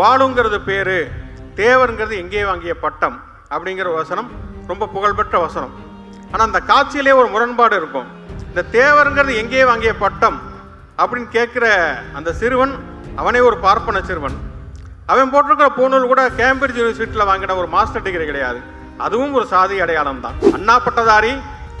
பாலுங்கிறது பேரு தேவருங்கிறது எங்கே வாங்கிய பட்டம் அப்படிங்கிற வசனம் ரொம்ப புகழ்பெற்ற வசனம். ஆனால் அந்த காட்சியிலே ஒரு முரண்பாடு இருக்கும். இந்த தேவருங்கிறது எங்கே வாங்கிய பட்டம் அப்படின்னு கேட்குற அந்த சிறுவன் அவனே ஒரு பார்ப்பன சிறுவன். அவன் போட்டிருக்கிற பூநூல் கூட கேம்பிரிட்ஜ் யூனிவர்சிட்டியில் வாங்கின ஒரு மாஸ்டர் டிகிரி கிடையாது. அதுவும் ஒரு சாதி அடையாளம் தான் அண்ணா பட்டதாரி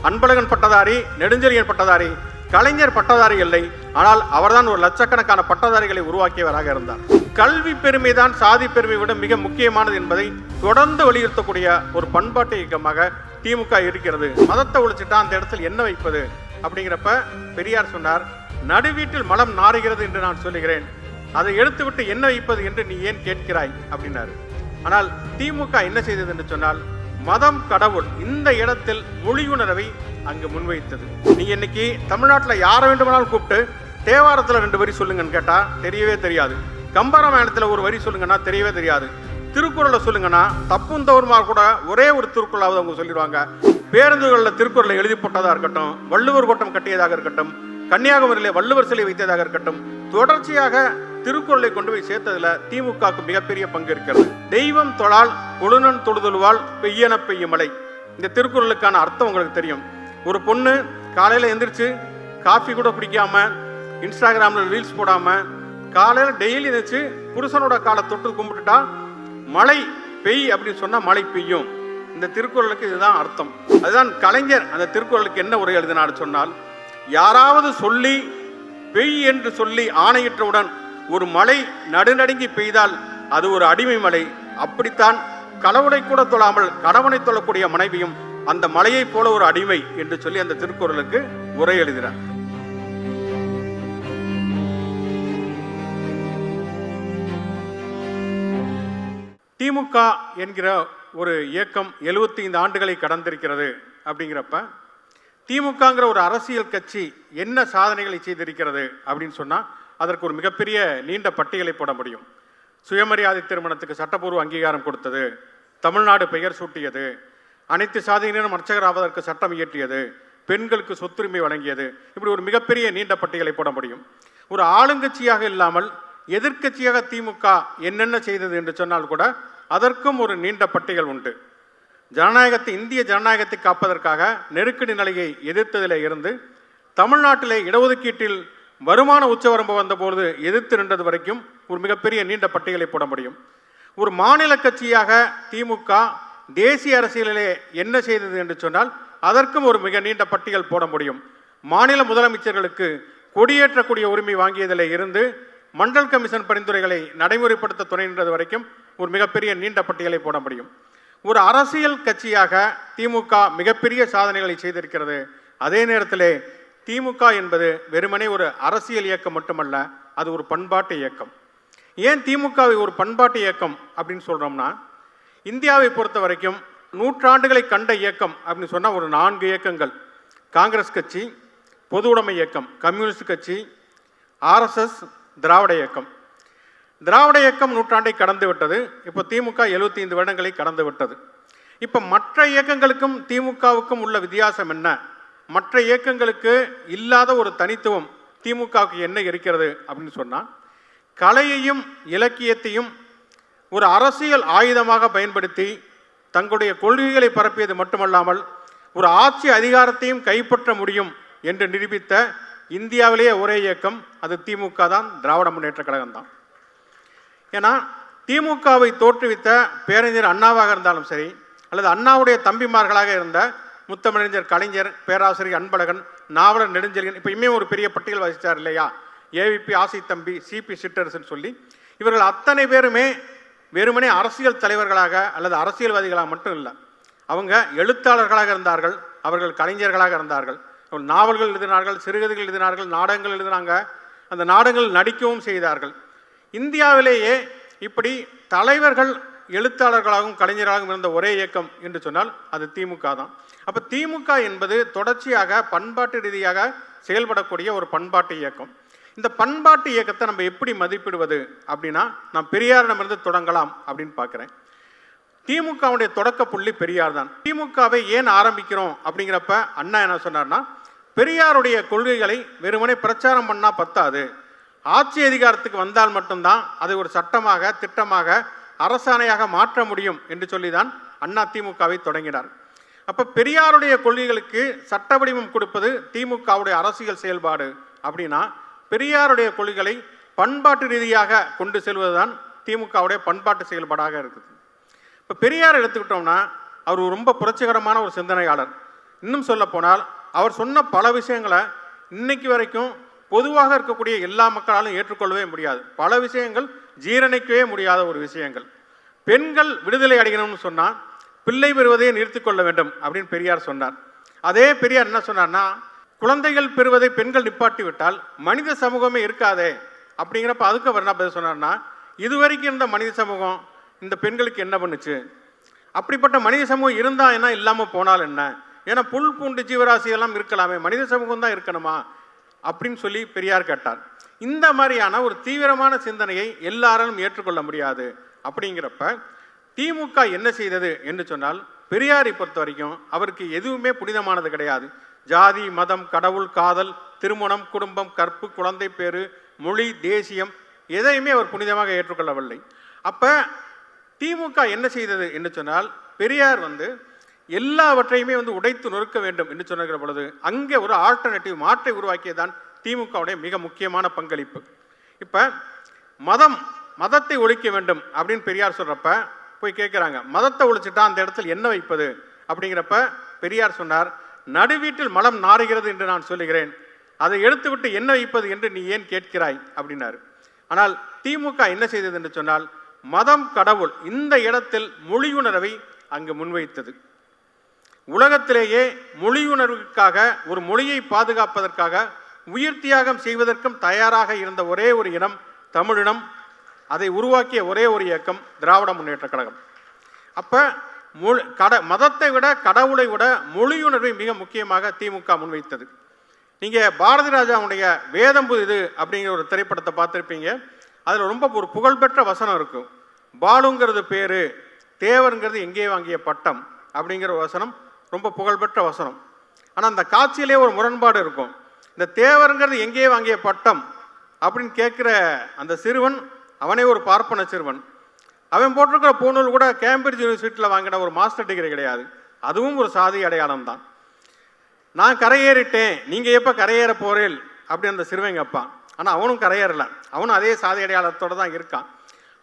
அன்பழகன் பட்டதாரி நெடுஞ்செழியன் பட்டதாரி கலைஞர் பட்டதாரி இல்லை ஆனால் அவர்தான் ஒரு லட்சக்கணக்கான பட்டதாரிகளை உருவாக்கியவராக இருந்தார். கல்வி பெருமை தான் சாதி பெருமை விட மிக முக்கியமானது என்பதை தொடர்ந்து வலியுறுத்தக்கூடிய ஒரு பண்பாட்டு இயக்கமாக திமுக இருக்கிறது. மதத்தை ஒழிச்சுட்டா அந்த இடத்தில் என்ன வைப்பது? அப்படிங்கிறப்ப பெரியார் சொன்னார் நடுவீட்டில் மலம் நாறுகிறது என்று நான் சொல்லுகிறேன். அதை எடுத்துவிட்டு என்ன வைப்பது என்று நீ ஏன் கேட்கிறாய்? அப்படின்னாரு. ஆனால் திமுக என்ன செய்தது என்று சொன்னால் மதம் கடவுள் இந்த இடத்தில் மொழியுணர்வை அங்கு முன்வைத்தது. நீ இன்னைக்கு தமிழ்நாட்டில் யாரை வேண்டுமானாலும் கூப்பிட்டு தேவாரத்தில் ரெண்டு வரி சொல்லுங்கன்னு கேட்டா தெரியவே தெரியாது. கம்பராமாயணத்தில் ஒரு வரி சொல்லுங்கன்னா தெரியவே தெரியாது. திருக்குறளை சொல்லுங்கன்னா தப்பும் தவறுமா கூட ஒரே ஒரு திருக்குறளாவது அவங்க சொல்லிடுவாங்க. பேருந்துகளில் திருக்குறளை எழுதி போட்டதாக இருக்கட்டும் வள்ளுவர் கோட்டம் கட்டியதாக இருக்கட்டும் கன்னியாகுமரியிலே வள்ளுவர் சிலை வைத்ததாக இருக்கட்டும் தொடர்ச்சியாக திருக்குறளை கொண்டு போய் சேர்த்ததுல திமுகவுக்கு மிகப்பெரிய பங்கு இருக்கிறது. தெய்வம் தொழால் கொழுநன் தொழுதொழுவால் பெய்யன பெய்யும் மழை. இந்த திருக்குறளுக்கான அர்த்தம் உங்களுக்கு தெரியும். ஒரு பொண்ணு காலையில எந்திரிச்சு காஃபி கூட குடிக்காம இன்ஸ்டாகிராம்ல ரீல்ஸ் போடாம காலையில டெய்லி எந்திரிச்சு புருஷனோட காலை தொட்டு கும்பிட்டுட்டா மழை பெய் அப்படின்னு சொன்னா மழை பெய்யும். இந்த திருக்குறளுக்கு இதுதான் அர்த்தம். அதுதான் கலைஞர் அந்த திருக்குறளுக்கு என்ன உரை எழுதினார் சொன்னால் யாராவது சொல்லி பெய் என்று சொல்லி ஆணையிட்டவுடன் ஒரு மழை நடுநடுங்கி பெய்தால் அது ஒரு அடிமை மழை அப்படித்தான் கணவனை கூட தொழாமல் கணவனை தொழக்கூடிய மனைவியும் அந்த மலையைப் போல ஒரு அடிமை என்று சொல்லி அந்த திருக்குறளுக்கு உரை எழுதினார் திமுக என்கிற ஒரு இயக்கம் 75 ஆண்டுகளை கடந்திருக்கிறது அப்படிங்கிறப்ப திமுகங்கிற ஒரு அரசியல் கட்சி என்ன சாதனைகளை செய்திருக்கிறது அப்படின்னு சொன்னால் அதற்கு ஒரு மிகப்பெரிய நீண்ட பட்டியலை போட முடியும். சுயமரியாதை திருமணத்துக்கு சட்டப்பூர்வ அங்கீகாரம் கொடுத்தது தமிழ்நாடு பெயர் சூட்டியது அனைத்து சாதியினரும் அர்ச்சகராவதற்கு சட்டம் இயற்றியது பெண்களுக்கு சொத்துரிமை வழங்கியது இப்படி ஒரு மிகப்பெரிய நீண்ட பட்டியலை போட முடியும். ஒரு ஆளுங்கட்சியாக இல்லாமல் எதிர்க்கட்சியாக திமுக என்னென்ன செய்தது என்று சொன்னால் கூட அதற்கும் ஒரு நீண்ட பட்டியல் உண்டு. ஜனநாயகத்தை இந்திய ஜனநாயகத்தை காப்பதற்காக நெருக்கடி நிலையை எதிர்த்ததிலே இருந்து தமிழ்நாட்டிலே இடஒதுக்கீட்டில் வருமான உச்சவரம்பு வந்தபோது எதிர்த்து நின்றது வரைக்கும் ஒரு மிகப்பெரிய நீண்ட பட்டியலை போட முடியும். ஒரு மாநில கட்சியாக திமுக தேசிய அரசியலிலே என்ன செய்தது என்று சொன்னால் அதற்கும் ஒரு மிக நீண்ட பட்டியல் போட முடியும். மாநில முதலமைச்சர்களுக்கு கொடியேற்றக்கூடிய உரிமை வாங்கியதிலே இருந்து மண்டல் கமிஷன் பரிந்துரைகளை நடைமுறைப்படுத்த துணை நின்றது வரைக்கும் ஒரு மிகப்பெரிய நீண்ட பட்டியலை போட முடியும். ஒரு அரசியல் கட்சியாக திமுக மிகப்பெரிய சாதனைகளை செய்திருக்கிறது. அதே நேரத்திலே திமுக என்பது வெறுமனே ஒரு அரசியல் இயக்கம் மட்டுமல்ல அது ஒரு பண்பாட்டு இயக்கம். ஏன் திமுகவை ஒரு பண்பாட்டு இயக்கம் அப்படின்னு சொல்கிறோம்னா இந்தியாவை பொறுத்த வரைக்கும் நூற்றாண்டுகளை கண்ட இயக்கம் அப்படின்னு சொன்னால் ஒரு நான்கு இயக்கங்கள். காங்கிரஸ் கட்சி பொது உடைமை இயக்கம் கம்யூனிஸ்ட் கட்சி ஆர்எஸ்எஸ் திராவிட இயக்கம். திராவிட இயக்கம் நூற்றாண்டை கடந்து விட்டது இப்போ திமுக 75 வருடங்களை கடந்து விட்டது. இப்போ மற்ற இயக்கங்களுக்கும் திமுகவுக்கும் உள்ள வித்தியாசம் என்ன? மற்ற இயக்கங்களுக்கு இல்லாத ஒரு தனித்துவம் திமுகவுக்கு என்ன இருக்கிறது அப்படின்னு சொன்னால் கலையையும் இலக்கியத்தையும் ஒரு அரசியல் ஆயுதமாக பயன்படுத்தி தங்களுடைய கொள்கைகளை பரப்பியது மட்டுமல்லாமல் ஒரு ஆட்சி அதிகாரத்தையும் கைப்பற்ற முடியும் என்று நிரூபித்த இந்தியாவிலேயே ஒரே இயக்கம் அது திமுக தான் திராவிட முன்னேற்ற கழகம் தான். ஏன்னா திமுகவை தோற்றுவித்த பேரறிஞர் அண்ணாவாக இருந்தாலும் சரி அல்லது அண்ணாவுடைய தம்பிமார்களாக இருந்த முத்தமிழறிஞர் கலைஞர் பேராசிரியர் அன்பழகன் நாவலர் நெடுஞ்செழியன் இப்போ இமே ஒரு பெரிய பட்டியல் வசித்தார் இல்லையா? ஏவிபி ஆசை தம்பி சிபி சிட்டரசன் சொல்லி. இவர்கள் அத்தனை பேருமே வெறுமனே அரசியல் தலைவர்களாக அல்லது அரசியல்வாதிகளாக மட்டும் இல்லை அவங்க எழுத்தாளர்களாக இருந்தார்கள் அவர்கள் கலைஞர்களாக இருந்தார்கள். அவர்கள் நாவல்கள் எழுதினார்கள் சிறுகதைகள் எழுதினார்கள் நாடகங்கள் எழுதினாங்க அந்த நாடகங்கள் நடிக்கவும் செய்தார்கள். இந்தியாவிலேயே இப்படி தலைவர்கள் எழுத்தாளர்களாகவும் கலைஞராகவும் இருந்த ஒரே இயக்கம் என்று சொன்னால் அது திமுக தான். அப்போ திமுக என்பது தொடர்ச்சியாக பண்பாட்டு ரீதியாக செயல்படக்கூடிய ஒரு பண்பாட்டு இயக்கம். இந்த பண்பாட்டு இயக்கத்தை நம்ம எப்படி மதிப்பிடுவது அப்படின்னா நான் பெரியாரிடமிருந்து தொடங்கலாம் அப்படின்னு பார்க்குறேன். திமுகவுடைய தொடக்க புள்ளி பெரியார் தான். திமுகவை ஏன் ஆரம்பிக்கிறோம் அப்படிங்கிறப்ப அண்ணா என்ன சொன்னார்னா பெரியாருடைய கொள்கைகளை வெறுமனே பிரச்சாரம் பண்ணால் பத்தாது. ஆட்சி அதிகாரத்துக்கு வந்தால் மட்டும்தான் அது ஒரு சட்டமாக திட்டமாக அரசாணையாக மாற்ற முடியும் என்று சொல்லிதான் அண்ணா திமுகவை தொடங்கினார். அப்போ பெரியாருடைய கொள்கைகளுக்கு சட்ட வடிவம் கொடுப்பது திமுகவுடைய அரசியல் செயல்பாடு அப்படின்னா பெரியாருடைய கொள்கைகளை பண்பாட்டு ரீதியாக கொண்டு செல்வதுதான் திமுகவுடைய பண்பாட்டு செயல்பாடாக இருக்குது. இப்போ பெரியார் எடுத்துக்கிட்டோம்னா அவர் ரொம்ப புரட்சிகரமான ஒரு சிந்தனையாளர். இன்னும் சொல்ல போனால் அவர் சொன்ன பல விஷயங்களை இன்னைக்கு வரைக்கும் பொதுவாக இருக்கக்கூடிய எல்லா மக்களாலும் ஏற்றுக்கொள்ளவே முடியாது. பல விஷயங்கள் ஜீரணிக்கவே முடியாத ஒரு விஷயங்கள். பெண்கள் விடுதலை அடையணும்னு சொன்னால் பிள்ளை பெறுவதை நிறுத்திக்கொள்ள வேண்டும் அப்படின்னு பெரியார் சொன்னார். அதே பெரியார் என்ன சொன்னார்னா குழந்தைகள் பெறுவதை பெண்கள் நிப்பாட்டி விட்டால் மனித சமூகமே இருக்காதே அப்படிங்கிறப்ப அதுக்கு அவர் என்ன பதில் சொன்னார்னா இதுவரைக்கும் இருந்த மனித சமூகம் இந்த பெண்களுக்கு என்ன பண்ணுச்சு? அப்படிப்பட்ட மனித சமூகம் இருந்தா என்ன இல்லாமல் போனால் என்ன? ஏன்னா புல் பூண்டு ஜீவராசி எல்லாம் இருக்கலாமே மனித சமூகம் தான் இருக்கணுமா? அப்படின்னு சொல்லி பெரியார் கேட்டார். இந்த மாதிரியான ஒரு தீவிரமான சிந்தனையை எல்லாராலும் ஏற்றுக்கொள்ள முடியாது. அப்படிங்கிறப்ப திமுக என்ன செய்தது என்று சொன்னால் பெரியாரை பொறுத்த வரைக்கும் அவருக்கு எதுவுமே புனிதமானது கிடையாது. ஜாதி மதம் கடவுள் காதல் திருமணம் குடும்பம் கற்பு குழந்தை பேரு மொழி தேசியம் எதையுமே அவர் புனிதமாக ஏற்றுக்கொள்ளவில்லை. அப்போ திமுக என்ன செய்தது என்று சொன்னால் பெரியார் வந்து எல்லாவற்றையுமே வந்து உடைத்து நொறுக்க வேண்டும் என்று சொன்னுகிற பொழுது அங்கே ஒரு ஆல்டர்னேட்டிவ் மாற்றை உருவாக்கியதான் திமுகவுடைய மிக முக்கியமான பங்களிப்பு. இப்போ மதம் மதத்தை ஒழிக்க வேண்டும் அப்படின்னு பெரியார் சொல்கிறப்ப போய் கேட்குறாங்க மதத்தை ஒழிச்சிட்டா அந்த இடத்துல என்ன வைப்பது? அப்படிங்கிறப்ப பெரியார் சொன்னார் நடுவீட்டில் மலம் நாறுகிறது என்று நான் சொல்லுகிறேன். அதை எடுத்துவிட்டு என்ன வைப்பது என்று நீ ஏன் கேட்கிறாய்? அப்படின்னாரு. ஆனால் திமுக என்ன செய்தது என்று சொன்னால் மதம் கடவுள் இந்த இடத்தில் மொழியுணர்வை அங்கு முன்வைத்தது. உலகத்திலேயே மொழியுணர்வுக்காக ஒரு மொழியை பாதுகாப்பதற்காக உயிர் தியாகம் செய்வதற்கும் தயாராக இருந்த ஒரே ஒரு இனம் தமிழினம். அதை உருவாக்கிய ஒரே ஒரு இயக்கம் திராவிட முன்னேற்ற கழகம். அப்போ மொழி கட மதத்தை விட கடவுளை விட மொழியுணர்வை மிக முக்கியமாக திமுக முன்வைத்தது. நீங்கள் பாரதி ராஜாவுடைய வேதம்பு இது அப்படிங்கிற ஒரு திரைப்படத்தை பார்த்துருப்பீங்க. அதில் ரொம்ப ஒரு புகழ்பெற்ற வசனம் இருக்கும் பாலுங்கிறது பேர் தேவருங்கிறது எங்கே வாங்கிய பட்டம் அப்படிங்கிற ஒரு வசனம் ரொம்ப புகழ்பெற்ற வசனம். ஆனால் அந்த காட்சியிலே ஒரு முரண்பாடு இருக்கும். இந்த தேவருங்கிறது எங்கே வாங்கிய பட்டம் அப்படின்னு கேட்குற அந்த சிறுவன் அவனே ஒரு பார்ப்பன சிறுவன். அவன் போட்டிருக்கிற பூணூல் கூட கேம்பிரிட்ஜ் யூனிவர்சிட்டியில் வாங்கின ஒரு மாஸ்டர் டிகிரி கிடையாது. அதுவும் ஒரு சாதி அடையாளம் தான். நான் கரையேறிட்டேன் நீங்கள் எப்போ கரையேற போகிறேன் அப்படி அந்த சிறுவன் கேட்பான். ஆனால் அவனும் கரையேறல. அவனும் அதே சாதி அடையாளத்தோட தான் இருக்கான்.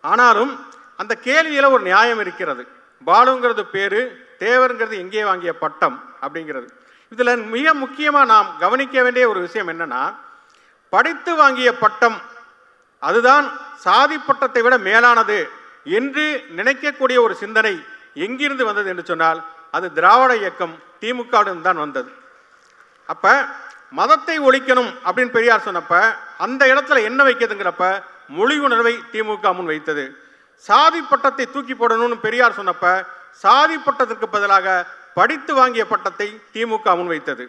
ஆனாலும் அந்த கேள்வியில் ஒரு நியாயம் இருக்கிறது. பாலுங்கிறது பேர் தேவருங்கிறது எங்கே வாங்கிய பட்டம் அப்படிங்கிறது. இதில் மிக முக்கியமாக நாம் கவனிக்க வேண்டிய ஒரு விஷயம் என்னன்னா படித்து வாங்கிய பட்டம் அதுதான் சாதி பட்டத்தை விட மேலானது என்று நினைக்கக்கூடிய ஒரு சிந்தனை எங்கிருந்து வந்தது என்று சொன்னால் அது திராவிட இயக்கம் திமுகவுடன் தான் வந்தது. அப்போ மதத்தை ஒழிக்கணும் அப்படின்னு பெரியார் சொன்னப்ப அந்த இடத்துல என்ன வைக்கிறதுங்கிறப்ப மொழி உணர்வை திமுக முன் வைத்தது. சாதி பட்டத்தை தூக்கி போடணும்னு பெரியார் சொன்னப்ப சாதி பட்டத்திற்கு பதிலாக படித்து வாங்கிய பட்டத்தை திமுக முன்வைத்தது.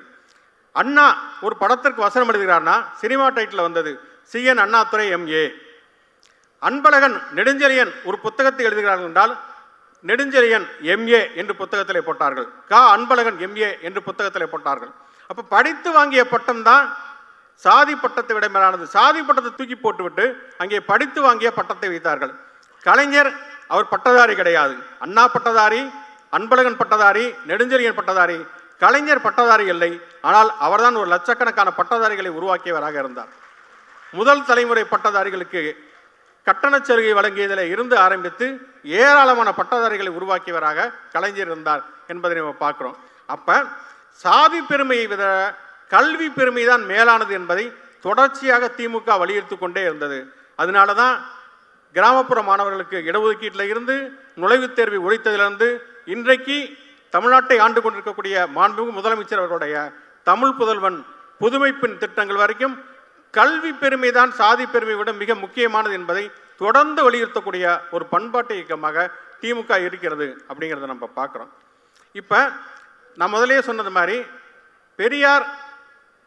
அண்ணா ஒரு படத்திற்கு வசனம் எழுதுகிறார்னா சினிமா டைட்டில் வந்தது சிஎன் அண்ணாதுரை எம்ஏ அன்பழகன் நெடுஞ்செழியன் ஒரு புத்தகத்தை எழுதுகிறார்கள் என்றால் நெடுஞ்செழியன் எம்ஏ என்று புத்தகத்தில் போட்டார்கள். கா. அன்பழகன் எம்ஏ என்று புத்தகத்தில் போட்டார்கள். அப்போ படித்து வாங்கிய பட்டம் தான் சாதி பட்டத்தை விட மேலானது. சாதி பட்டத்தை தூக்கி போட்டுவிட்டு அங்கே படித்து வாங்கிய பட்டத்தை வைத்தார்கள். கலைஞர் அவர் பட்டதாரி கிடையாது. அண்ணா பட்டதாரி அன்பழகன் பட்டதாரி நெடுஞ்செழியன் பட்டதாரி கலைஞர் பட்டதாரி இல்லை. ஆனால் அவர்தான் ஒரு லட்சக்கணக்கான பட்டதாரிகளை உருவாக்கியவராக இருந்தார். முதல் தலைமுறை பட்டதாரிகளுக்கு கட்டணச் சலுகை வழங்கியதில் இருந்து ஆரம்பித்து ஏராளமான பட்டதாரிகளை உருவாக்கியவராக கலைஞர் இருந்தார் என்பதை நம்ம பார்க்குறோம். அப்போ சாதி பெருமையை விட கல்வி பெருமை தான் மேலானது என்பதை தொடர்ச்சியாக திமுக வலியுறுத்தி கொண்டே இருந்தது. அதனால தான் கிராமப்புற மாணவர்களுக்கு இடஒதுக்கீட்டில் இருந்து நுழைவுத் தேர்வை ஒழித்ததிலிருந்து இன்றைக்கு தமிழ்நாட்டை ஆண்டு கொண்டிருக்கக்கூடிய மாண்புமிகு முதலமைச்சர் அவர்களுடைய தமிழ் புதல்வன் புதுமைப்பின் திட்டங்கள் வரைக்கும் கல்வி பெருமை தான் சாதி பெருமை விட மிக முக்கியமானது என்பதை தொடர்ந்து வலியுறுத்தக்கூடிய ஒரு பண்பாட்டு இயக்கமாக திமுக இருக்கிறது அப்படிங்கிறத நம்ம பார்க்குறோம். இப்போ நான் முதலே சொன்னது மாதிரி பெரியார்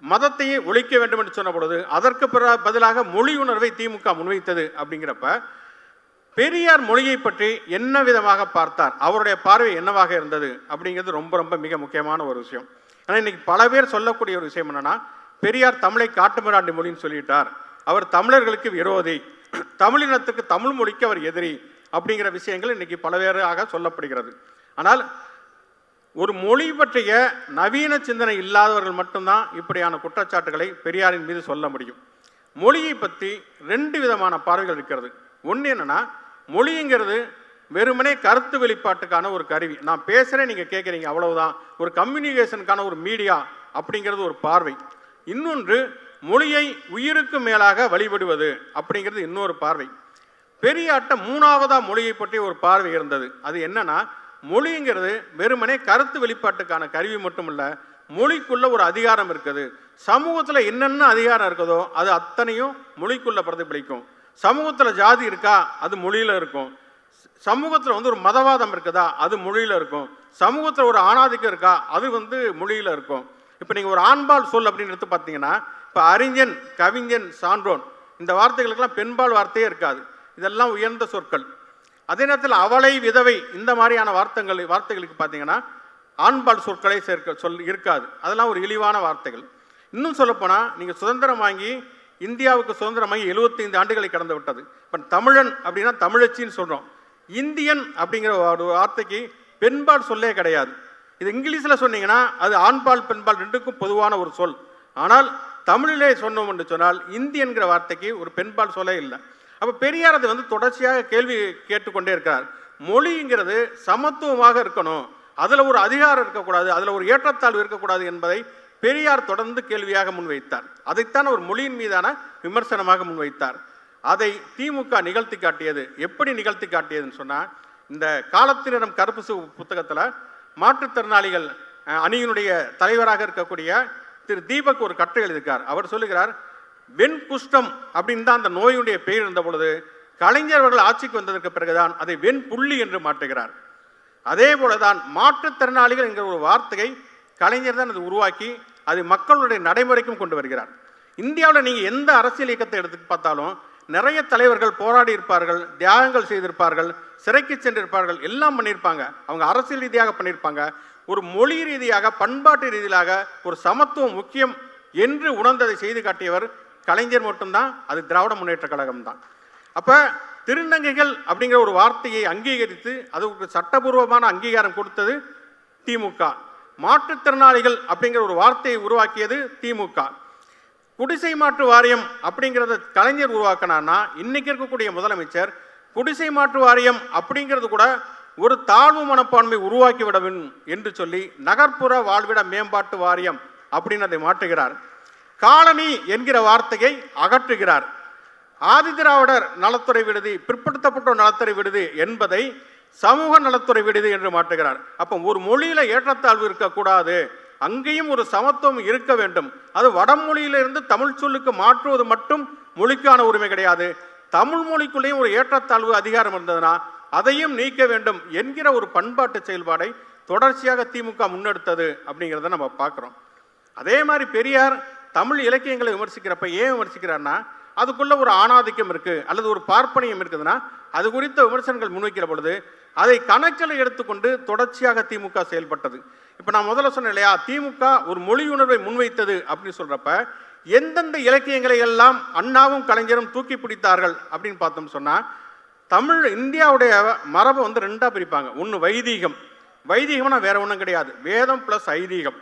மதத்தையே ஒழிக்க வேண்டும் என்று சொன்ன பொழுது அதற்கு பிற- பதிலாக மொழி உணர்வை திமுக முன்வைத்தது அப்படிங்கிறப்ப பெரியார் மொழியை பற்றி என்ன விதமாக பார்த்தார்? அவருடைய பார்வை என்னவாக இருந்தது? அப்படிங்கிறது ரொம்ப ரொம்ப மிக முக்கியமான ஒரு விஷயம். ஆனால் இன்னைக்கு பல பேர் சொல்லக்கூடிய ஒரு விஷயம் என்னன்னா பெரியார் தமிழை காட்டுமிராண்டி மொழின்னு சொல்லிட்டார். அவர் தமிழர்களுக்கு விரோதி. தமிழினத்துக்கு தமிழ் மொழிக்கு அவர் எதிரி அப்படிங்கிற விஷயங்கள் இன்னைக்கு பலவேறாக சொல்லப்படுகிறது. ஆனால் ஒரு மொழி பற்றிய நவீன சிந்தனை இல்லாதவர்கள் மட்டும்தான் இப்படியான குற்றச்சாட்டுகளை பெரியாரின் மீது சொல்ல முடியும். மொழியை பற்றி ரெண்டு விதமான பார்வைகள் இருக்கிறது. ஒன்று என்னென்னா மொழிங்கிறது வெறுமனே கருத்து வெளிப்பாட்டுக்கான ஒரு கருவி. நான் பேசுகிறேன் நீங்கள் கேட்குறீங்க அவ்வளவுதான். ஒரு கம்யூனிகேஷனுக்கான ஒரு மீடியா அப்படிங்கிறது ஒரு பார்வை. இன்னொன்று மொழியை உயிருக்கு மேலாக வழிபடுவது அப்படிங்கிறது இன்னொரு பார்வை. பெரியாட்ட மூணாவதா மொழியை பற்றி ஒரு பார்வை இருந்தது. அது என்னன்னா மொழிங்கிறது வெறுமனே கருத்து வெளிப்பாட்டுக்கான கருவி மட்டும் இல்லை மொழிக்குள்ள ஒரு அதிகாரம் இருக்குது. சமூகத்தில் என்னென்ன அதிகாரம் இருக்குதோ அது அத்தனையும் மொழிக்குள்ள பிரதிபலிக்கும். சமூகத்தில் ஜாதி இருக்கா? அது மொழியில் இருக்கும். சமூகத்தில் வந்து ஒரு மதவாதம் இருக்குதா? அது மொழியில் இருக்கும். சமூகத்தில் ஒரு ஆணாதிக்கம் இருக்கா? அது வந்து மொழியில் இருக்கும். இப்போ நீங்கள் ஒரு ஆண்பால் சொல் அப்படின்னு எடுத்து பார்த்தீங்கன்னா இப்போ அறிஞன் கவிஞன் சான்றோன் இந்த வார்த்தைகளுக்கெல்லாம் பெண்பால் வார்த்தையே இருக்காது. இதெல்லாம் உயர்ந்த சொற்கள். அதே நேரத்தில் அவளை விதவை இந்த மாதிரியான வார்த்தைகள் வார்த்தைகளுக்கு பார்த்தீங்கன்னா ஆண்பால் சொற்களை சேர்க்க சொல் இருக்காது. அதெல்லாம் ஒரு இழிவான வார்த்தைகள். இன்னும் சொல்லப்போனால் நீங்கள் சுதந்திரம் வாங்கி இந்தியாவுக்கு சுதந்திரமாகி 75 ஆண்டுகளை கடந்து விட்டது. இப்போ தமிழன் அப்படின்னா தமிழச்சின்னு சொல்கிறோம் இந்தியன் அப்படிங்கிற ஒரு வார்த்தைக்கு பெண்பால் சொல்லே கிடையாது. இது இங்கிலீஷில் சொன்னீங்கன்னா அது ஆண்பால் பெண்பால் ரெண்டுக்கும் பொதுவான ஒரு சொல். ஆனால் தமிழிலே சொன்னோம் என்று சொன்னால் இந்தியன்கிற வார்த்தைக்கு ஒரு பெண்பால் சொல்லே இல்லை. அப்போ பெரியார் அது வந்து தொடர்ச்சியாக கேள்வி கேட்டுக்கொண்டே இருக்கார் மொழிங்கிறது சமத்துவமாக இருக்கணும். அதில் ஒரு அதிகாரம் இருக்கக்கூடாது அதில் ஒரு ஏற்றத்தாழ்வு இருக்கக்கூடாது என்பதை பெரியார் தொடர்ந்து கேள்வியாக முன்வைத்தார். அதைத்தான் அவர் மொழியின் மீதான விமர்சனமாக முன்வைத்தார். அதை திமுக நிகழ்த்தி காட்டியது எப்படி நிகழ்த்தி காட்டியதுன்னு சொன்னால் இந்த காலத்தினிடம் கருப்பு சு புத்தகத்தில் மாற்றுத்திறனாளிகள் அணியினுடைய தலைவராக இருக்கக்கூடிய திரு தீபக் ஒரு கட்டை எழுதியிருக்கார். அவர் சொல்லுகிறார் வெண் குஷ்டம் அப்படின்னு தான் அந்த நோயுடைய பெயர் இருந்த பொழுது கலைஞர் அவர்கள் ஆட்சிக்கு வந்ததற்கு பிறகுதான் அதை வெண் புள்ளி என்று மாற்றுகிறார். அதே போலதான் மாற்றுத்திறனாளிகள் என்கிற ஒரு வார்த்தையை கலைஞர் தான் அதை உருவாக்கி அது மக்களுடைய நடைமுறைக்கும் கொண்டு வருகிறார். இந்தியாவில் நீங்கள் எந்த அரசியல் இயக்கத்தை எடுத்து பார்த்தாலும் நிறைய தலைவர்கள் போராடி இருப்பார்கள் தியாகங்கள் செய்திருப்பார்கள் சிறைக்கு சென்றிருப்பார்கள் எல்லாம் பண்ணியிருப்பாங்க. அவங்க அரசியல் ரீதியாக பண்ணியிருப்பாங்க. ஒரு மொழி ரீதியாக பண்பாட்டு ரீதியாக ஒரு சமத்துவம் முக்கியம் என்று உணர்ந்ததை செய்து காட்டியவர் கலைஞர் மட்டும்தான் அது திராவிட முன்னேற்ற கழகம் தான். அப்போ திருநங்கைகள் அப்படிங்கிற ஒரு வார்த்தையை அங்கீகரித்து அதுக்கு சட்டபூர்வமான அங்கீகாரம் கொடுத்தது திமுக மாற்றுத்திறனாளிகள் அப்படிங்கிற ஒரு வார்த்தையை உருவாக்கியது திமுக. குடிசை மாற்று வாரியம் அப்படிங்கிறத கலைஞர் உருவாக்கினான்னா இன்னைக்கு இருக்கக்கூடிய முதலமைச்சர் குடிசை மாற்று வாரியம் அப்படிங்கிறது கூட ஒரு தாழ்வு மனப்பான்மை உருவாக்கி விட வேண்டும் என்று சொல்லி நகர்ப்புற வாழ்விட மேம்பாட்டு வாரியம் அப்படின்னு அதை மாற்றுகிறார். காலனி என்கிற வார்த்தையை அகற்றுகிறார். ஆதிதிராவிடர் நலத்துறை விடுதி பிற்படுத்தப்பட்டோர் நலத்துறை விடுதி என்பதை சமூக நலத்துறை விடுதி என்று மாற்றுகிறார். அப்போ ஒரு மொழியில் ஏற்றத்தாழ்வு இருக்கக்கூடாது. அங்கேயும் ஒரு சமத்துவம் இருக்க வேண்டும். அது வடமொழியிலிருந்து தமிழ் சொல்லுக்கு மாற்றுவது மட்டும் மொழிக்கான உரிமை கிடையாது. தமிழ் மொழிக்குள்ளேயும் ஒரு ஏற்றத்தாழ்வு அதிகாரம் இருந்ததுன்னா அதையும் நீக்க வேண்டும் என்கிற ஒரு பண்பாட்டு செயல்பாடை தொடர்ச்சியாக திமுக முன்னெடுத்தது அப்படிங்கிறத நம்ம பார்க்குறோம். அதே மாதிரி பெரியார் தமிழ் இலக்கியங்களை விமர்சிக்கிறப்ப ஏன் விமர்சிக்கிறார்னா அதுக்குள்ள ஒரு ஆணாதிக்கம் இருக்குது அல்லது ஒரு பார்ப்பனியம் இருக்குதுன்னா அது குறித்த விமர்சனங்கள் முன்வைக்கிற பொழுது அதை கணக்கில் எடுத்துக்கொண்டு தொடர்ச்சியாக திமுக செயல்பட்டது. இப்போ நான் முதல்ல சொன்னேன் இல்லையா திமுக ஒரு மொழி உணர்வை முன்வைத்தது அப்படின்னு சொல்கிறப்ப எந்தெந்த இலக்கியங்களை எல்லாம் அண்ணாவும் கலைஞரும் தூக்கி பிடித்தார்கள் அப்படின்னு பார்த்தோம் சொன்னால் தமிழ் இந்தியாவுடைய மரபை வந்து ரெண்டாக பிரிப்பாங்க. ஒன்று வைதீகம். வைதீகம்னா வேற ஒன்றும் கிடையாது. வேதம் ப்ளஸ் ஐதீகம்.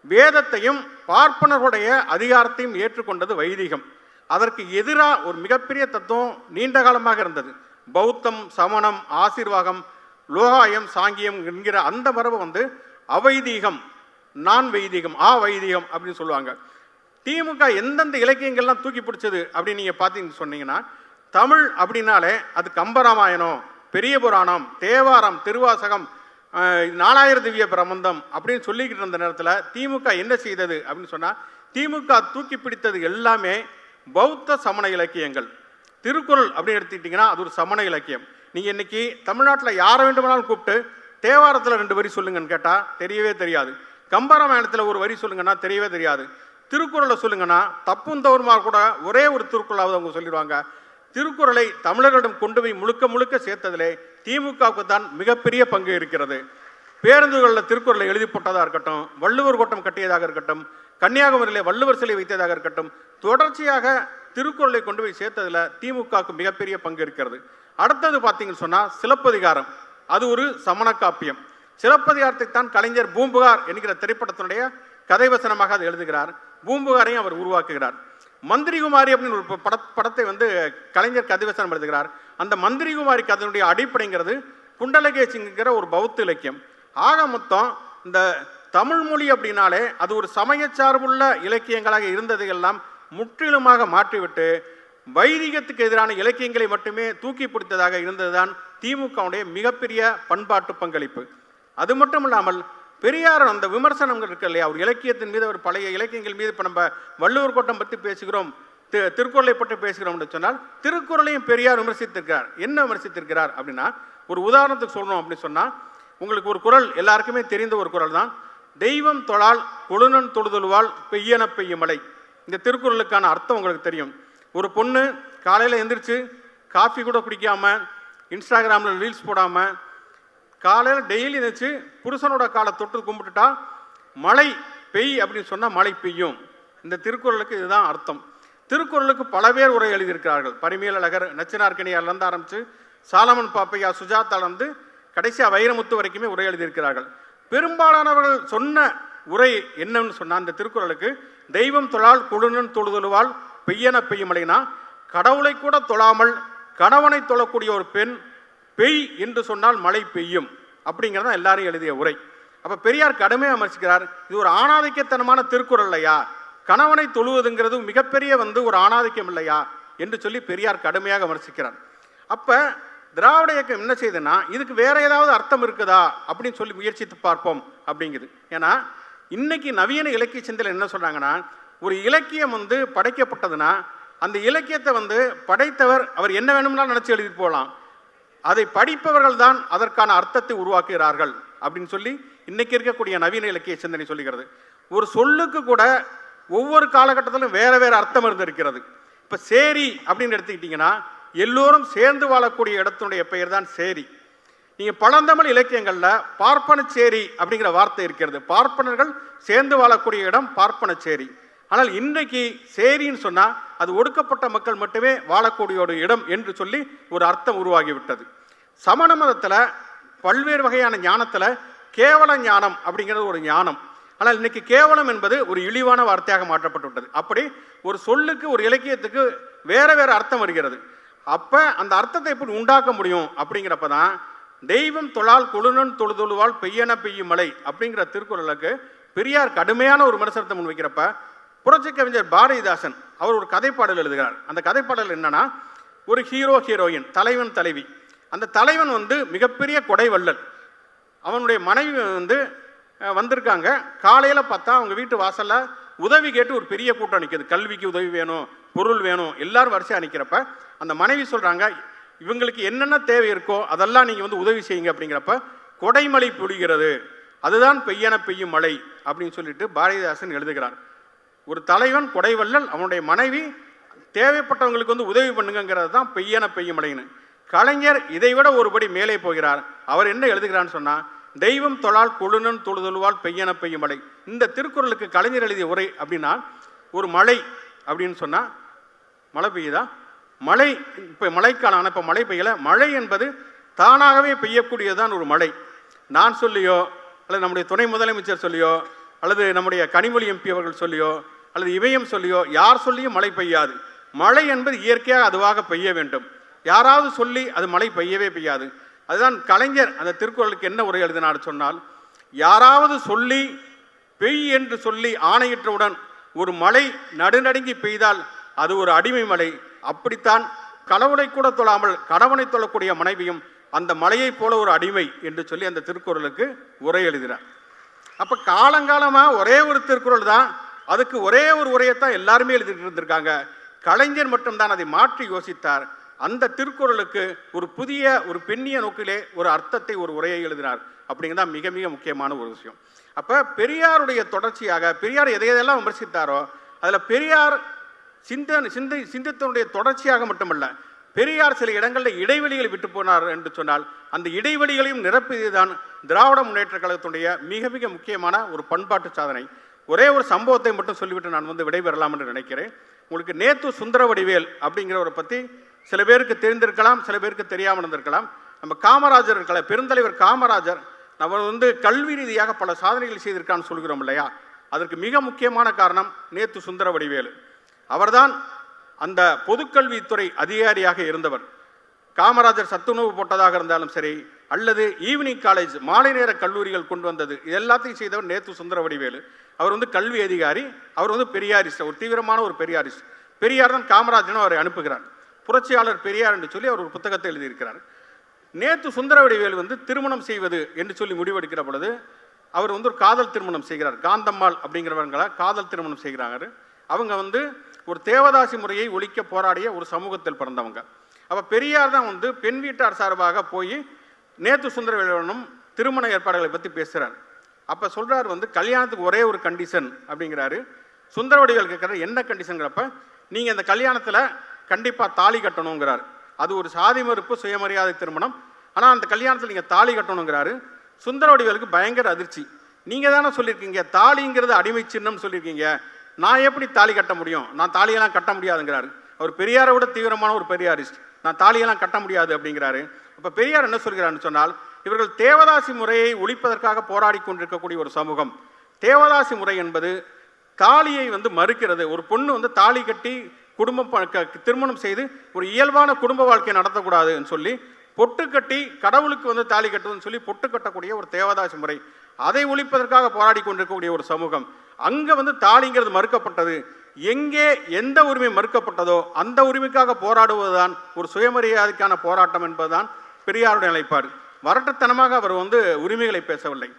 வேதத்தையும் பார்ப்பனர்களுடைய அதிகாரத்தையும் ஏற்றுக்கொண்டது வைதீகம். அதற்கு எதிராக ஒரு மிகப்பெரிய தத்துவம் நீண்ட காலமாக இருந்தது. பௌத்தம் சமணம் ஆசிர்வாகம் லோகாயம் சாங்கியம் என்கிற அந்த மரபு வந்து அவைதீகம் நான் வைதீகம் ஆ வைதீகம் அப்படின்னு சொல்லுவாங்க. திமுக எந்தெந்த இலக்கியங்கள்லாம் தூக்கி பிடிச்சது அப்படின்னு நீங்கள் பார்த்தீங்கன்னு சொன்னீங்கன்னா தமிழ் அப்படின்னாலே அது கம்பராமாயணம் பெரிய புராணம் தேவாரம் திருவாசகம் நாலாயிர திவ்ய பிரபந்தம் அப்படின்னு சொல்லிக்கிட்டு இருந்த நேரத்தில் திமுக என்ன செய்தது அப்படின்னு சொன்னால் திமுக தூக்கி பிடித்தது எல்லாமே பௌத்த சமண இலக்கியங்கள். திருக்குறள் அப்படின்னு எடுத்துக்கிட்டிங்கன்னா அது ஒரு சமண இலக்கியம். நீங்கள் இன்றைக்கி தமிழ்நாட்டில் யாரை வேண்டுமானாலும் கூப்பிட்டு தேவாரத்தில் ரெண்டு வரி சொல்லுங்கன்னு கேட்டால் தெரியவே தெரியாது. கம்பராமாயணத்தில் ஒரு வரி சொல்லுங்கன்னா தெரியவே தெரியாது. திருக்குறளை சொல்லுங்கன்னா தப்பும் தவறுமா கூட ஒரே ஒரு திருக்குறளாவது அவங்க சொல்லிடுவாங்க. திருக்குறளை தமிழர்களிடம் கொண்டு போய் முழுக்க முழுக்க சேர்த்ததிலே திமுகவுக்கு தான் மிகப்பெரிய பங்கு இருக்கிறது. பேருந்துகளில் திருக்குறளை எழுதி போட்டதாக இருக்கட்டும் வள்ளுவர் கோட்டம் கட்டியதாக இருக்கட்டும் கன்னியாகுமரியிலே வள்ளுவர் சிலை வைத்ததாக இருக்கட்டும் தொடர்ச்சியாக திருக்குறளை கொண்டு போய் சேர்த்ததில் திமுகவுக்கு மிகப்பெரிய பங்கு இருக்கிறது. அடுத்தது பார்த்தீங்கன்னு சொன்னால் சிலப்பதிகாரம். அது ஒரு சமண காப்பியம் சிலப்பதிகாரத்தை தான் கலைஞர் பூம்புகார் என்கிற திரைப்படத்தினுடைய கதைவசனமாக அதை எழுதுகிறார். பூம்புகாரையும் அவர் உருவாக்குகிறார். மந்திரிகுமாரி அப்படின்னு ஒரு பட படத்தை வந்து கலைஞர் கதைவசனம் எழுதுகிறார். அந்த மந்திரிகுமாரி கதையினுடைய அடிப்படைங்கிறது குண்டலகேசிங்கிற ஒரு பௌத்த இலக்கியம். ஆக மொத்தம் இந்த தமிழ் மொழி அப்படின்னாலே அது ஒரு சமய சார்புள்ள இலக்கியங்களாக இருந்ததை எல்லாம் முற்றிலுமாக மாற்றிவிட்டு வைதிகத்துக்கு எதிரான இலக்கியங்களை மட்டுமே தூக்கி பிடித்ததாக இருந்ததுதான் திமுகவுடைய மிகப்பெரிய பண்பாட்டு பங்களிப்பு. அது மட்டும் இல்லாமல் பெரியார் அந்த விமர்சனங்கள் இருக்கு இல்லையா? ஒரு இலக்கியத்தின் மீது ஒரு பழைய இலக்கியங்கள் மீது இப்போ நம்ம வள்ளுவர் கோட்டம் பற்றி பேசுகிறோம் தி- திருக்குறளை பற்றி பேசுகிறோம் என்று சொன்னால் திருக்குறளையும் பெரியார் விமர்சித்திருக்கிறார். என்ன விமர்சித்திருக்கிறார் அப்படின்னா ஒரு உதாரணத்துக்கு சொல்லணும் அப்படின்னு சொன்னால் உங்களுக்கு ஒரு குறள் எல்லாருக்குமே தெரிந்த ஒரு குரல் தான் தெய்வம் தொழால் கொழுநன் தொழுதொழுவால் பெய்யன பெய்யும் மழை இந்த திருக்குறளுக்கான அர்த்தம் உங்களுக்கு தெரியும். ஒரு பொண்ணு காலையில் எந்திரிச்சு காஃபி கூட குடிக்காமல் இன்ஸ்டாகிராமில் ரீல்ஸ் போடாமல் காலையில் டெய்லி எந்திரிச்சு புருஷனோட காலை தொட்டு கும்பிட்டுட்டா மழை பெய் அப்படின்னு சொன்னால் மழை பெய்யும். இந்த திருக்குறளுக்கு இதுதான் அர்த்தம். திருக்குறளுக்கு பல பேர் உரை எழுதியிருக்கிறார்கள். பரிமேல் அழகர் நச்சினார்கனியார்லேருந்து ஆரம்பித்து சாலமன் பாப்பையா சுஜாதாலேருந்து கடைசியாக வைரமுத்து வரைக்குமே உரை எழுதியிருக்கிறார்கள். பெரும்பாலானவர்கள் சொன்ன உரை என்னன்னு சொன்னால் அந்த திருக்குறளுக்கு தெய்வம் தொழால் குழுநன் தொழுதொழுவால் பெய்யன பெய்யுமலைனா கடவுளை கூட தொழாமல் கணவனை தொழக்கூடிய ஒரு பெண் பெய் என்று சொன்னால் மழை பெய்யும் அப்படிங்கிறத எல்லாரும் எழுதிய உரை. அப்போ பெரியார் கடுமையாக அமர்ச்சிக்கிறார் இது ஒரு ஆணாதிக்கத்தனமான திருக்குறள் இல்லையா? கணவனை தொழுவதுங்கிறது மிகப்பெரிய வந்து ஒரு ஆணாதிக்கம் இல்லையா? என்று சொல்லி பெரியார் கடுமையாக விமர்சிக்கிறார். அப்போ திராவிட இயக்கம் என்ன செய்யுதுன்னா இதுக்கு வேற ஏதாவது அர்த்தம் இருக்குதா? அப்படின்னு சொல்லி முயற்சித்து பார்ப்போம் அப்படிங்குது. ஏன்னா இன்னைக்கு நவீன இலக்கிய சிந்தனை என்ன சொல்கிறாங்கன்னா ஒரு இலக்கியம் வந்து படைக்கப்பட்டதுன்னா அந்த இலக்கியத்தை வந்து படைத்தவர் அவர் என்ன வேணும்னாலும் நினச்சி எழுதிட்டு போகலாம். அதை படிப்பவர்கள் தான் அதற்கான அர்த்தத்தை உருவாக்குகிறார்கள் அப்படின்னு சொல்லி இன்றைக்கி இருக்கக்கூடிய நவீன இலக்கிய சிந்தனை சொல்லுகிறது. ஒரு சொல்லுக்கு கூட ஒவ்வொரு காலகட்டத்திலும் வேறு வேறு அர்த்தம் இருந்திருக்கிறது. இப்போ சேரி அப்படின்னு எடுத்துக்கிட்டிங்கன்னா எல்லோரும் சேர்ந்து வாழக்கூடிய இடத்தினுடைய பெயர் தான் சேரி. நீங்கள் பழந்தமிழ் இலக்கியங்களில் பார்ப்பனச்சேரி அப்படிங்கிற வார்த்தை இருக்கிறது. பார்ப்பனர்கள் சேர்ந்து வாழக்கூடிய இடம் பார்ப்பனச்சேரி. ஆனால் இன்றைக்கு சேரின்னு சொன்னால் அது ஒடுக்கப்பட்ட மக்கள் மட்டுமே வாழக்கூடிய ஒரு இடம் என்று சொல்லி ஒரு அர்த்தம் உருவாகிவிட்டது. சமண மதத்தில் பல்வேறு வகையான ஞானத்தில் கேவல ஞானம் அப்படிங்கிறது ஒரு ஞானம். ஆனால் இன்னைக்கு கேவலம் என்பது ஒரு இழிவான வார்த்தையாக மாற்றப்பட்டுவிட்டது. அப்படி ஒரு சொல்லுக்கு ஒரு இலக்கியத்துக்கு வேற வேற அர்த்தம் வருகிறது. அப்போ அந்த அர்த்தத்தை எப்படி உண்டாக்க முடியும் அப்படிங்கிறப்ப தான் தெய்வம் தொழால் கொழுநன் தொழுதொழுவால் பெய்யன பெய்யும் மழை அப்படிங்கிற திருக்குறளுக்கு பெரியார் கடுமையான ஒரு விமர்சனத்தை முன்வைக்கிறப்ப புரட்சி கவிஞர் பாரதிதாசன் அவர் ஒரு கதைப்பாடல் எழுதுகிறார். அந்த கதைப்பாடல் என்னன்னா ஒரு ஹீரோ ஹீரோயின் தலைவன் தலைவி. அந்த தலைவன் வந்து மிகப்பெரிய கொடைவள்ளல் அவனுடைய மனைவி வந்து வந்திருக்காங்க. காலையில் பார்த்தா அவங்க வீட்டு வாசலில் உதவி கேட்டு ஒரு பெரிய கூட்டம் நிற்கிது கல்விக்கு உதவி வேணும் பொருள் வேணும் எல்லாரும் வரிசையாக நிற்கிறப்ப அந்த மனைவி சொல்கிறாங்க இவங்களுக்கு என்னென்ன தேவை இருக்கோ அதெல்லாம் நீங்கள் வந்து உதவி செய்யுங்க அப்படிங்கிறப்ப கொடைமழை பொழிகிறது அதுதான் பெய்யன பெய்யும் மழை அப்படின்னு சொல்லிட்டு பாரதிதாசன் எழுதுகிறார். ஒரு தலைவன் கொடைவள்ளல் அவனுடைய மனைவி தேவைப்பட்டவங்களுக்கு வந்து உதவி பண்ணுங்கிறது தான் பெய்யன பெய்யும் மழைன்னு கலைஞர் இதைவிட ஒருபடி மேலே போகிறார். அவர் என்ன எழுதுகிறான்னு சொன்னால் தெய்வம் தொழால் கொழுநன் தொழுதொழுவால் பெய்யன பெய்யும் மழை இந்த திருக்குறளுக்கு கலைஞர் எழுதிய உரை அப்படின்னா ஒரு மழை அப்படின்னு சொன்னால் மழை பெய்யுதா? மழை இப்போ மழைக்காலம் ஆனால் இப்போ மழை பெய்யல. மழை என்பது தானாகவே பெய்யக்கூடியதுதான் ஒரு மழை. நான் சொல்லியோ அல்லது நம்முடைய துணை முதலமைச்சர் சொல்லியோ அல்லது நம்முடைய கனிமொழி எம்பி அவர்கள் சொல்லியோ அல்லது இவையும் சொல்லியோ யார் சொல்லியும் மழை பெய்யாது. மழை என்பது இயற்கையாக அதுவாக பெய்ய வேண்டும். யாராவது சொல்லி அது மழை பெய்யவே பெய்யாது. அதுதான் கலைஞர் அந்த திருக்குறளுக்கு என்ன உரை எழுதினார் சொன்னால் யாராவது சொல்லி பெய் என்று சொல்லி ஆணையிட்டவுடன் ஒரு மழை நடுநடுங்கி பெய்தால் அது ஒரு அடிமை மழை. அப்படித்தான் கடவுளை கூட தொழாமல் கணவனை தொழக்கூடிய மனைவியும் அந்த மலையைப் போல ஒரு அடிமை என்று சொல்லி அந்த திருக்குறளுக்கு உரை எழுதினார். அப்போ காலங்காலமாக ஒரே ஒரு திருக்குறள் தான். அதுக்கு ஒரே ஒரு உரையைத்தான் எல்லாருமே எழுதிட்டு இருந்திருக்காங்க. கலைஞர் மட்டும்தான் அதை மாற்றி யோசித்தார். அந்த திருக்குறளுக்கு ஒரு புதிய ஒரு பெண்ணிய நோக்கிலே ஒரு அர்த்தத்தை ஒரு உரையை எழுதினார். அப்படிங்கிறதா மிக மிக முக்கியமான ஒரு விஷயம். அப்போ பெரியாருடைய தொடர்ச்சியாக பெரியார் எதை எதையெல்லாம் விமர்சித்தாரோ அதில் பெரியார் சிந்தனை சிந்தை சிந்தித்தனுடைய தொடர்ச்சியாக மட்டுமல்ல பெரியார் சில இடங்களில் இடைவெளிகளை விட்டு போனார் என்று சொன்னால் அந்த இடைவெளிகளையும் நிரப்பியதுதான் திராவிட முன்னேற்ற கழகத்துடைய மிக மிக முக்கியமான ஒரு பண்பாட்டு சாதனை. ஒரே ஒரு சம்பவத்தை மட்டும் சொல்லிவிட்டு நான் வந்து விடைபெறலாம் என்று நினைக்கிறேன். உங்களுக்கு நேத்து சுந்தரவடிவேல் அப்படிங்கிறவரை பற்றி சில பேருக்கு தெரிந்திருக்கலாம் சில பேருக்கு தெரியாமல் இருந்திருக்கலாம். நம்ம காமராஜர் இருக்கல பெருந்தலைவர் காமராஜர் நம்ம வந்து கல்வி ரீதியாக பல சாதனைகள் செய்திருக்கான்னு சொல்கிறோம் இல்லையா? அதற்கு மிக முக்கியமான காரணம் நேத்து சுந்தரவடிவேலு. அவர்தான் அந்த பொதுக்கல்வித்துறை அதிகாரியாக இருந்தவர். காமராஜர் சத்துணவு போட்டதாக இருந்தாலும் சரி அல்லது ஈவினிங் காலேஜ் மாலை நேர கல்லூரிகள் கொண்டு வந்தது இது எல்லாத்தையும் செய்தவர் நேத்து சுந்தரவடிவேலு. அவர் வந்து கல்வி அதிகாரி அவர் வந்து பெரியாரிஸ்ட் ஒரு தீவிரமான ஒரு பெரியாரிஸ்ட் பெரியார் தான் காமராஜனும் அவரை அனுப்புகிறார். புரட்சியாளர் பெரியார் என்று சொல்லி அவர் ஒரு புத்தகத்தை எழுதியிருக்கிறார். நேத்து சுந்தரவடிவேலு வந்து திருமணம் செய்வது என்று சொல்லி முடிவெடுக்கிற பொழுது அவர் வந்து ஒரு காதல் திருமணம் செய்கிறார். காந்தம்மாள் அப்படிங்கிறவங்கள காதல் திருமணம் செய்கிறாங்க. அவங்க வந்து ஒரு தேவதாசி முறையை ஒழிக்க போராடிய ஒரு சமூகத்தில் பிறந்தவங்க. அப்போ பெரியார் தான் வந்து பெண் வீட்டார் சார்பாக போய் நேத்து சுந்தரவேலனும் திருமண ஏற்பாடுகளை பற்றி பேசுகிறார் அப்போ சொல்கிறார் வந்து கல்யாணத்துக்கு ஒரே ஒரு கண்டிஷன் அப்படிங்கிறாரு. சுந்தரவடிகள் கேட்குற என்ன கண்டிஷனுங்கிறப்ப நீங்கள் இந்த கல்யாணத்தில் கண்டிப்பாக தாலி கட்டணுங்கிறார். அது ஒரு சாதி மறுப்பு சுயமரியாதை திருமணம். ஆனால் அந்த கல்யாணத்தில் நீங்கள் தாலி கட்டணுங்கிறாரு. சுந்தரவடிகளுக்கு பயங்கர அதிர்ச்சி. நீங்கள் தானே சொல்லியிருக்கீங்க தாலிங்கிறது அடிமை சின்னம் சொல்லியிருக்கீங்க. நான் எப்படி தாலி கட்ட முடியும்? நான் தாலியெல்லாம் கட்ட முடியாதுங்கிறாரு. அவர் பெரியாரை விட தீவிரமான ஒரு பெரியாரிஸ்ட். நான் தாலியெல்லாம் கட்ட முடியாது அப்படிங்கிறாரு. அப்போ பெரியார் என்ன சொல்கிறாருன்னு சொன்னால் இவர்கள் தேவதாசி முறையை ஒழிப்பதற்காக போராடி கொண்டிருக்கக்கூடிய ஒரு சமூகம். தேவதாசி முறை என்பது தாலியை வந்து மறுக்கிறது. ஒரு பொண்ணு வந்து தாலி கட்டி குடும்பம் க- திருமணம் செய்து ஒரு இயல்பான குடும்ப வாழ்க்கையை நடத்தக்கூடாதுன்னு சொல்லி பொட்டு கட்டி கடவுளுக்கு வந்து தாலி கட்டுவதுன்னு சொல்லி பொட்டு கட்டக்கூடிய ஒரு தேவதாசி முறை. அதை ஒழிப்பதற்காக போராடி கொண்டிருக்கக்கூடிய ஒரு சமூகம். அங்கே வந்து தாலிங்கிறது மறுக்கப்பட்டது. எங்கே எந்த உரிமை மறுக்கப்பட்டதோ அந்த உரிமைக்காக போராடுவதுதான் ஒரு சுயமரியாதைக்கான போராட்டம் என்பதுதான் பெரியாருடைய நிலைப்பாடு. வரட்டுத்தனமாக அவர் வந்து உரிமைகளை பேசவில்லை.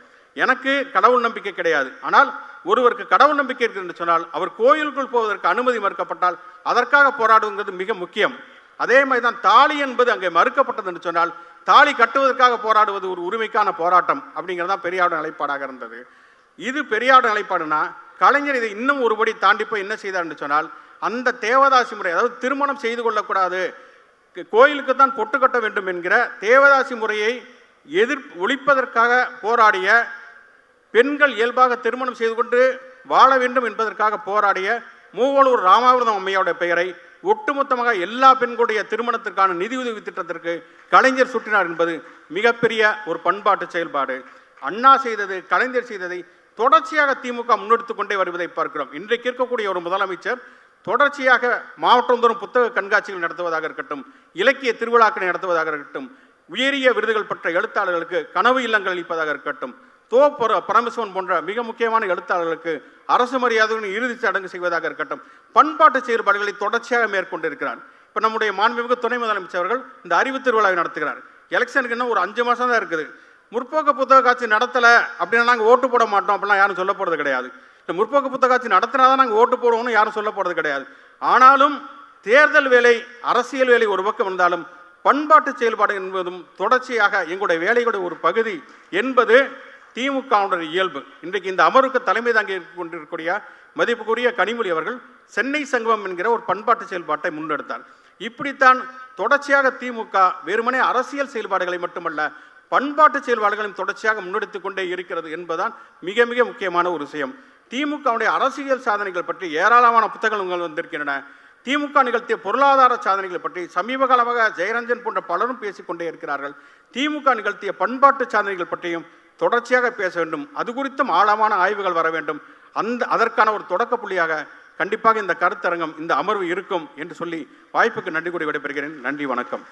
எனக்கு கடவுள் நம்பிக்கை கிடையாது. ஆனால் ஒருவருக்கு கடவுள் நம்பிக்கை இருக்கு என்று சொன்னால் அவர் கோயிலுக்குள் போவதற்கு அனுமதி மறுக்கப்பட்டால் அதற்காக போராடுங்கிறது மிக முக்கியம். அதே மாதிரி தான் தாலி என்பது அங்கே மறுக்கப்பட்டது என்று சொன்னால் தாலி கட்டுவதற்காக போராடுவது ஒரு உரிமைக்கான போராட்டம் அப்படிங்கிறது தான் நிலைப்பாடாக இருந்தது. இது பெரியாரோட நிலைப்பாடுனா கலைஞர் இதை இன்னும் ஒருபடி தாண்டி போய் என்ன செய்தார் என்று சொன்னால் அந்த தேவதாசி முறை அதாவது திருமணம் செய்து கொள்ளக்கூடாது கோயிலுக்கு தான் பொட்டு கட்ட வேண்டும் என்கிற தேவதாசி முறையை எதிர் ஒழிப்பதற்காக போராடிய பெண்கள் இயல்பாக திருமணம் செய்து கொண்டு வாழ வேண்டும் என்பதற்காக போராடிய மூவலூர் ராமாவிரதம் அம்மையோட பெயரை ஒட்டுமொத்தமாக எல்லா பெண்களுடைய திருமணத்திற்கான நிதியுதவி திட்டத்திற்கு கலைஞர் சுட்டினார் என்பது மிகப்பெரிய ஒரு பண்பாட்டு செயல்பாடு. அண்ணா செய்தது கலைஞர் செய்ததை தொடர்ச்சியாக திமுக முன்னெடுத்து கொண்டே வருவதை பார்க்கிறோம். இன்றைக்கு இருக்கக்கூடிய ஒரு முதலமைச்சர் தொடர்ச்சியாக மாவட்டந்தோறும் புத்தக கண்காட்சிகள் நடத்துவதாக இருக்கட்டும் இலக்கிய திருவிழாக்களை நடத்துவதாக இருக்கட்டும் உயரிய விருதுகள் பெற்ற எழுத்தாளர்களுக்கு கனவு இல்லங்கள் அளிப்பதாக இருக்கட்டும் தோ பரமசிவன் போன்ற மிக முக்கியமான எழுத்தாளர்களுக்கு அரசு மரியாதைகளின் இறுதிச் சடங்கு செய்வதாக இருக்கட்டும் பண்பாட்டு செயல்பாடுகளை தொடர்ச்சியாக மேற்கொண்டிருக்கிறார். இப்போ நம்முடைய மாண்புமிகு துணை முதலமைச்சர் அவர்கள் இந்த அறிவு திருவிழாவை நடத்துகிறார். எலெக்ஷனுக்கு இன்னும் ஒரு அஞ்சு மாதம் தான் இருக்குது. முற்போக்கு புத்தக காட்சி நடத்தலை அப்படின்னா நாங்கள் ஓட்டு போட மாட்டோம் அப்படிலாம் யாரும் சொல்ல போகிறது கிடையாது. இந்த முற்போக்கு புத்தக காட்சி நடத்தினா தான் நாங்கள் ஓட்டு போடுவோம்னு யாரும் சொல்ல போகிறது கிடையாது. ஆனாலும் தேர்தல் வேலை அரசியல் வேலை ஒரு பக்கம் இருந்தாலும் பண்பாட்டு செயல்பாடு என்பதும் தொடர்ச்சியாக எங்களுடைய வேலைகளுடைய ஒரு பகுதி என்பது திமுகவுடைய இயல்பு. இன்றைக்கு இந்த அமர்வுக்கு தலைமை தாங்கி கொண்டிருக்கக்கூடிய மதிப்புக்குரிய கனிமொழி அவர்கள் சென்னை சங்கமம் என்கிற ஒரு பண்பாட்டு செயல்பாட்டை முன்னெடுத்தார். இப்படித்தான் தொடர்ச்சியாக திமுக வெறுமனே அரசியல் செயல்பாடுகளை மட்டுமல்ல பண்பாட்டு செயல்பாடுகளையும் தொடர்ச்சியாக முன்னெடுத்து கொண்டே இருக்கிறது என்பதுதான் மிக மிக முக்கியமான ஒரு விஷயம். திமுகவுடைய அரசியல் சாதனைகள் பற்றி ஏராளமான புத்தகங்கள் வந்திருக்கின்றன. திமுக நிகழ்த்திய பொருளாதார சாதனைகள் பற்றி சமீப காலமாக ஜெயரஞ்சன் போன்ற பலரும் பேசிக்கொண்டே இருக்கிறார்கள். திமுக நிகழ்த்திய பண்பாட்டு சாதனைகள் பற்றியும் தொடர்ச்சியாக பேச வேண்டும். அது குறித்தும் ஆழமான ஆய்வுகள் வர வேண்டும். அந்த அதற்கான ஒரு தொடக்க புள்ளியாக கண்டிப்பாக இந்த கருத்தரங்கம் இந்த அமர்வு இருக்கும் என்று சொல்லி வாய்ப்புக்கு நன்றி கூறி விடைபெறுகிறேன். நன்றி வணக்கம்.